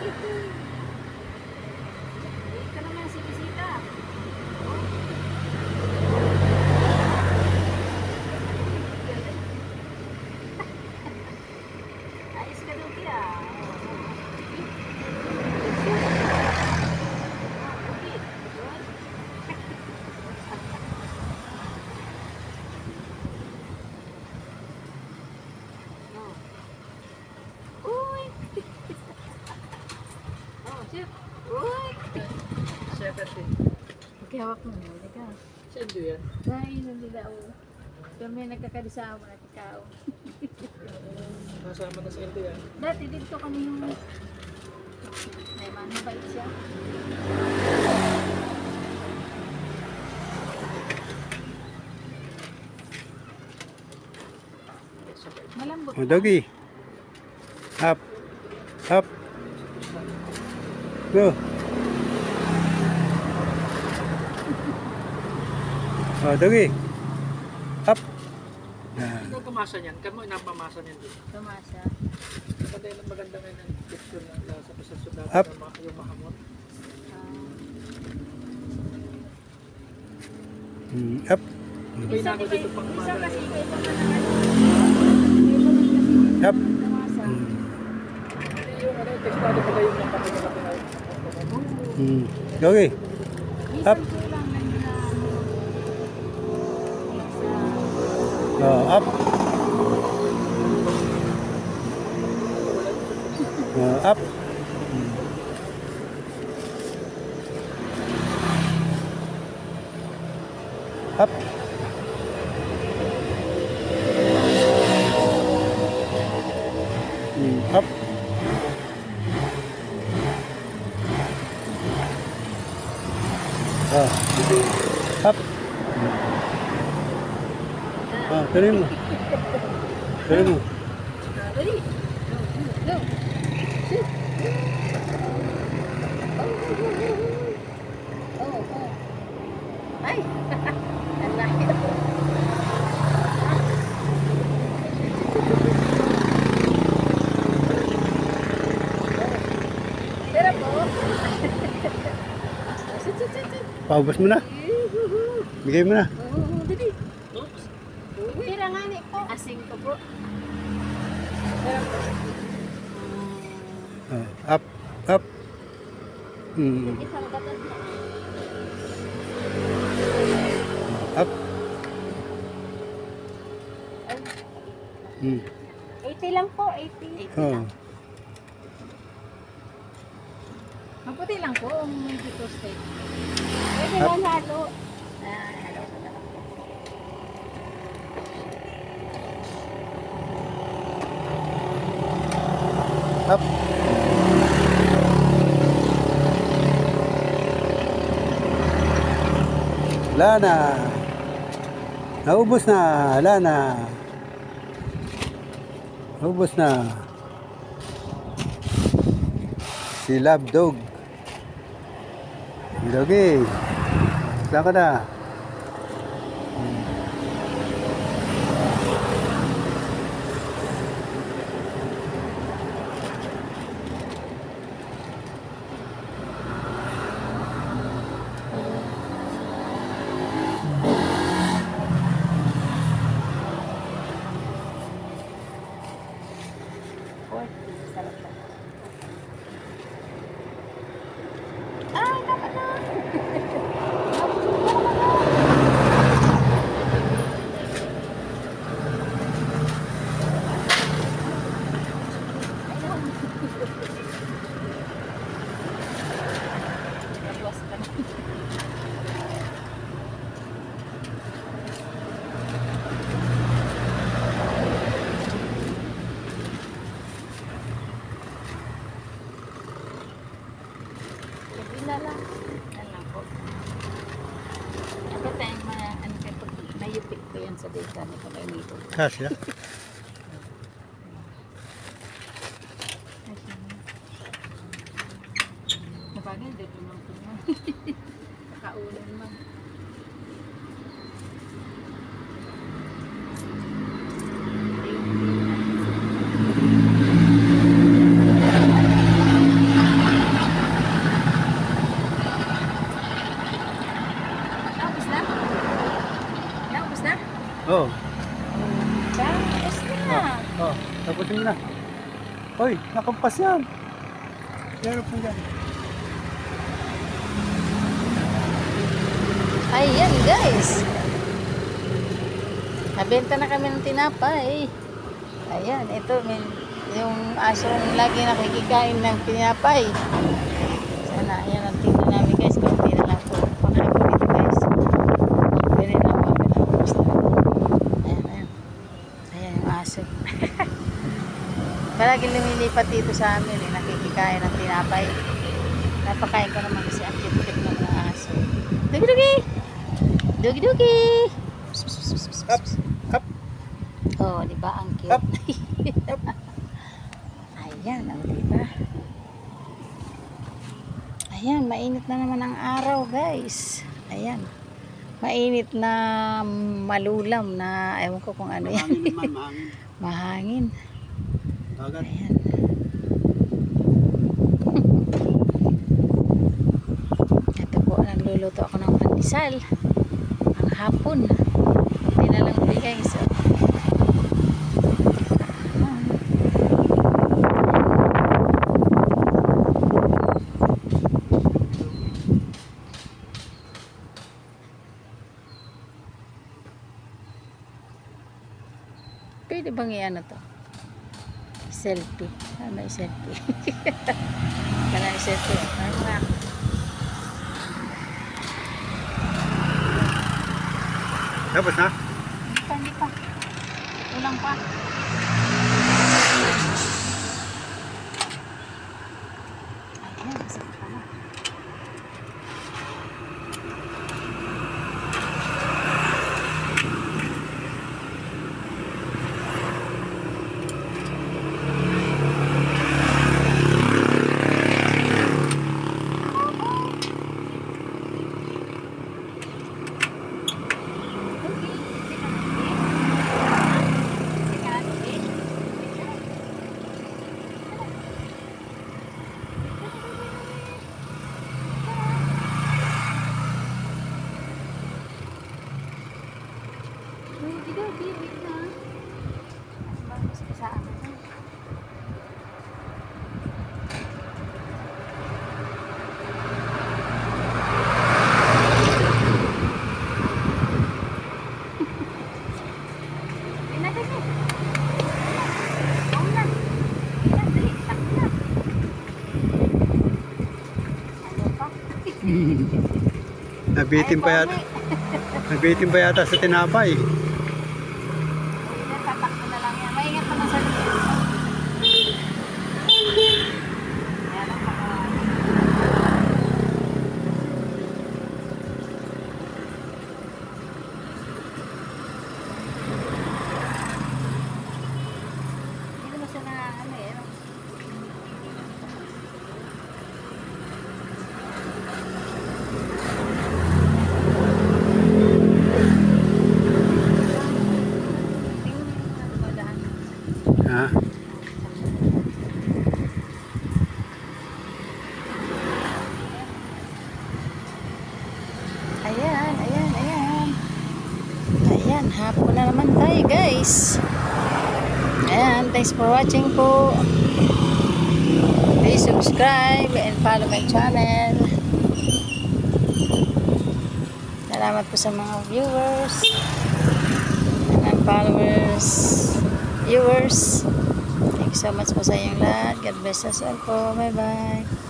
Thank you. Siya kasi. Okay, hawak mo. Huli ka. Sendo yan. Dahil hindi daw. Kami nagkakadisama at ikaw. Kasama na sendo yan. Dati dito kami yung... May man, mabait siya. Malambot. Oh, doggy. Up. Up. Go. Oh, doggy. Up. Yan. Ikaw pumasa niyan. Kamo inapamasa niyan din. Tumasa. Maganda yun ang maganda ngayon ng picture na nasa pasasudatan Up. ng mga yung mahamot. Mm, up. Iba na ako dito pang Isa kasi iba-iba ka naman. Up. Mm. Yung ano, tekstado pala yung napakalaki na Mm. Minsan Up. Oh, up. Oh, up. Mm. Up. Mm, up. Ah, tuloy mo. Tuloy mo. Oh, oh, oh. Paubos mo na. Bigay mo na. Oh, dali. Oops. Tira nga ni po. Asing ko po. Oh, up. Up. Mm. Up. Mm. 80 lang po, 80. Oh. Maputi lang po, ang medyo toasted. Pwede lang halo. Ah, halo ko na lang po. Up. Wala na. Naubos na. Wala na. Naubos na. Si Love Dog. Doggy. Saan ka na? Forty, sarap lang. Ay, dapat na! Nagwas ka na. Hindi na lang. Yan lang po. Ako tayo ma, ano kayo, pag nayupik ko yan sa data ni Kamay Nito. Kasya. Nabagal, dito lang po naman. Nakaulan man. Hoy, nakampas yan. Meron po yan. Ayan guys. Nabenta na kami ng tinapay. Ayan, ito may, yung aso lagi nakikikain ng tinapay. Sana, ayan ang tingnan namin guys. Kunti na lang po. Panghapon ito guys. Pwede na po agad ang gusto. Ayan, ayan. Ayan yung aso. Palagi lumilipat dito sa amin eh. Nakikikain ng tinapay. Napakain ko naman kasi ang cute-cute ng mga aso. Dugi-dugi! Dugi-dugi! Up, up. Oh, di ba ang cute? Up. Ayan, oh, di ba? Ayan, mainit na naman ang araw, guys. Ayan. Mainit na malulam na, ewan ko kung ano yan. Mahangin naman, mahangin. Mahangin. Dagat. Ayan. Ito po, nagluluto ako ng pandesal. Ang hapon. Kunti na lang oh. Ah. Pwede bang i-ano to? Selfie. Ah, may selfie. Kala ni selfie. Ano? Tapos na? Hindi pa, hindi pa. Kulang pa. Nabitin pa yata. Nabitin pa yata sa tinapay. Tatakbo na lang yan. Maingat pa na sa likod. Ayan ang mga- Hindi naman siya na ano eh. no? Tingnan mo yung mga dumadaan. Ha? Ayan, ayan, ayan. Ayan, hapon na naman tayo guys. Ayan, thanks for watching po. Please subscribe and follow my channel. Salamat po sa mga viewers and followers, viewers. Thank you so much po sa inyong lahat. God bless us all po. Bye-bye.